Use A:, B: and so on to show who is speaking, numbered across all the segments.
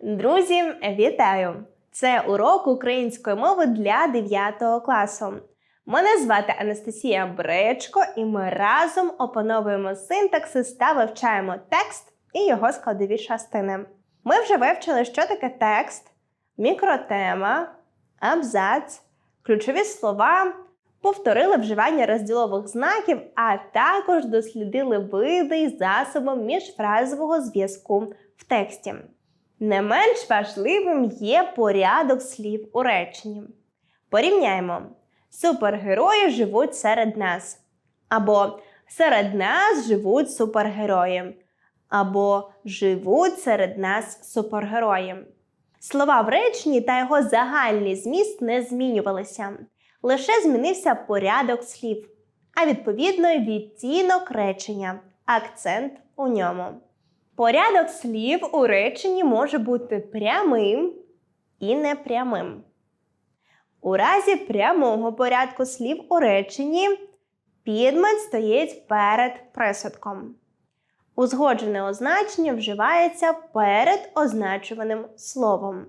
A: Друзі, вітаю! Це урок української мови для 9 класу. Мене звати Анастасія Бречко, і ми разом опановуємо синтаксис та вивчаємо текст і його складові частини. Ми вже вивчили, що таке текст, мікротема, абзац, ключові слова, повторили вживання розділових знаків, а також дослідили види й засоби міжфразового зв'язку в тексті. Не менш важливим є порядок слів у реченні. Порівняємо: супергерої живуть серед нас. Або серед нас живуть супергерої. Або живуть серед нас супергерої. Слова в реченні та його загальний зміст не змінювалися. Лише змінився порядок слів, а відповідно відтінок речення, акцент у ньому. Порядок слів у реченні може бути прямим і непрямим. У разі прямого порядку слів у реченні підмет стоїть перед присудком. Узгоджене означення вживається перед означуваним словом.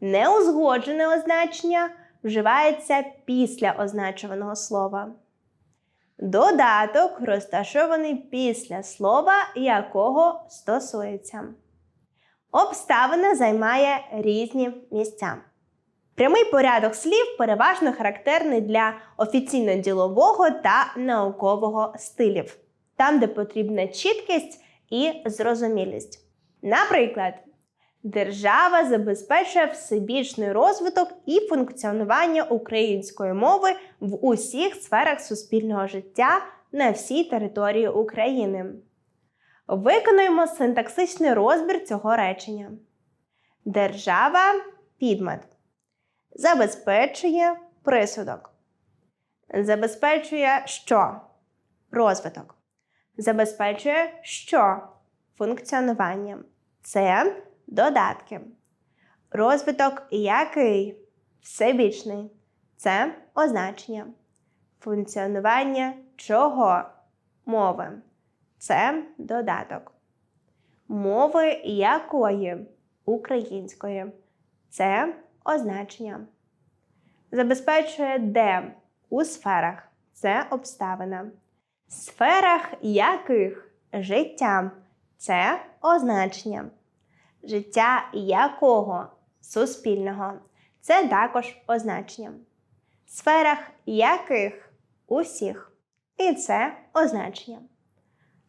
A: Неузгоджене означення вживається після означуваного слова. Додаток розташований після слова, якого стосується. Обставина займає різні місця. Прямий порядок слів переважно характерний для офіційно-ділового та наукового стилів, там, де потрібна чіткість і зрозумілість. Наприклад, держава забезпечує всебічний розвиток і функціонування української мови в усіх сферах суспільного життя на всій території України. Виконуємо синтаксичний розбір цього речення. Держава підмет. Забезпечує присудок. Забезпечує що? Розвиток. Забезпечує що? Функціонування. Це додатки. Розвиток який? Всебічний. Це означення. Функціонування чого? Мови. Це додаток. Мови якої? Української. Це означення. Забезпечує де? У сферах. Це обставина. Сферах яких? Життя. Це означення. Життя якого? Суспільного. Це також означення. В Сферах яких? Усіх. І це означення.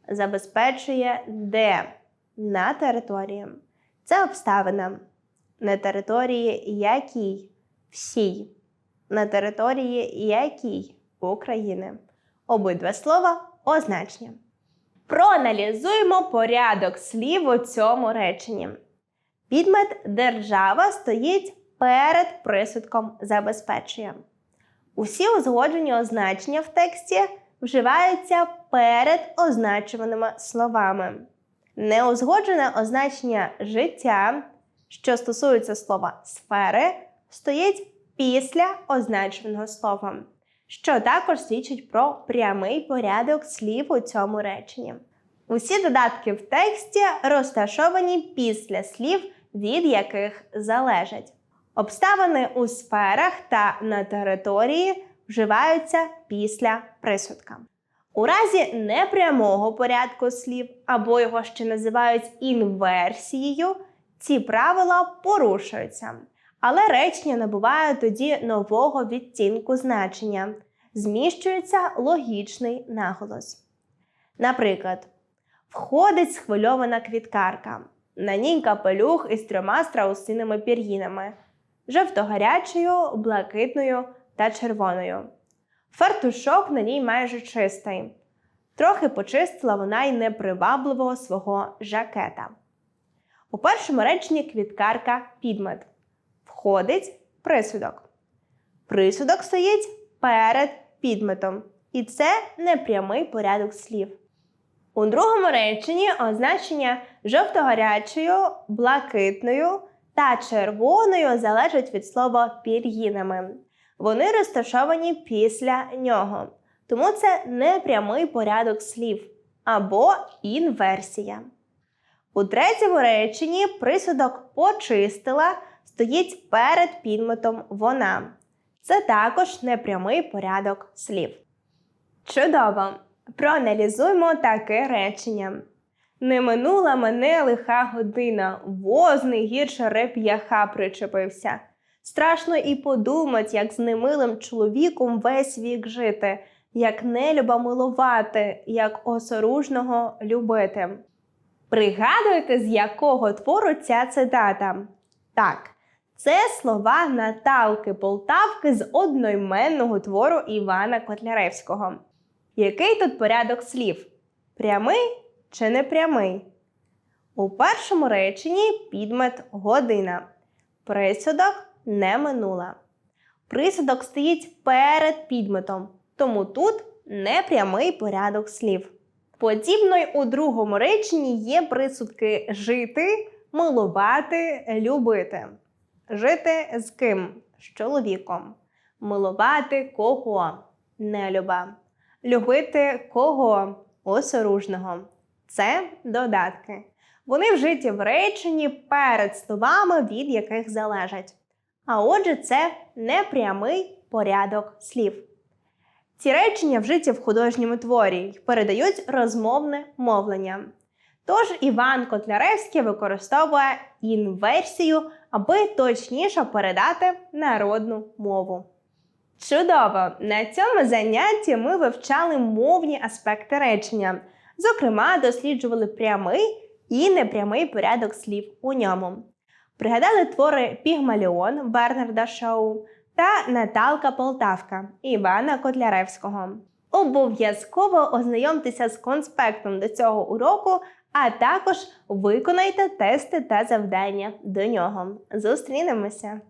A: Забезпечує де? На території. Це обставина. На території якій? Всій. На території якій? України. Обидва слова означення. Проаналізуємо порядок слів у цьому реченні. Підмет держава стоїть перед присудком забезпечує. Усі узгоджені означення в тексті вживаються перед означуваними словами. Неузгоджене означення життя, що стосується слова сфери, стоїть після означуваного слова, що також свідчить про прямий порядок слів у цьому реченні. Усі додатки в тексті розташовані після слів, від яких залежать. Обставини у сферах та на території вживаються після присудка. У разі непрямого порядку слів, або його ще називають інверсією, ці правила порушуються. Але речення набуває тоді нового відтінку значення, зміщується логічний наголос. Наприклад, входить схвильована квіткарка. На ній капелюх із трьома страусиними пір'їнами жовто-гарячою, блакитною та червоною. Фартушок на ній майже чистий. Трохи почистила вона й непривабливого свого жакета. У першому реченні квіткарка підмет. Входить присудок. Присудок стоїть перед підметом. І це непрямий порядок слів. У другому реченні означення жовто-гарячою, блакитною та червоною залежать від слова пір'їнами. Вони розташовані після нього. Тому це не прямий порядок слів або інверсія. У третьому реченні присудок почистила стоїть перед підметом вона. Це також непрямий порядок слів. Чудово! Проаналізуємо таке речення. Не минула мене лиха година, возний гірше реп'яха причепився. Страшно і подумать, як з немилим чоловіком весь вік жити, як нелюба милувати, як осоружного любити. Пригадуєте, з якого твору ця цитата? Так, це слова Наталки Полтавки з одноіменного твору Івана Котляревського. Який тут порядок слів? Прямий чи непрямий? У першому реченні підмет година. Присудок не минула. Присудок стоїть перед підметом, тому тут непрямий порядок слів. Подібно й у другому реченні є присудки жити, милувати, любити. Жити з ким? З чоловіком. Милувати кого? Нелюба. Любити кого? Осоружного. Це додатки. Вони вжиті в реченні перед словами, від яких залежать. А отже, це непрямий порядок слів. Ці речення вжиті в художньому творі й передають розмовне мовлення. Тож Іван Котляревський використовує інверсію, аби точніше передати народну мову. Чудово! На цьому занятті ми вивчали мовні аспекти речення. Зокрема, досліджували прямий і непрямий порядок слів у ньому. Пригадали твори Пігмаліон Бернарда Шоу та Наталка Полтавка Івана Котляревського. Обов'язково ознайомтеся з конспектом до цього уроку, а також виконайте тести та завдання до нього. Зустрінемося!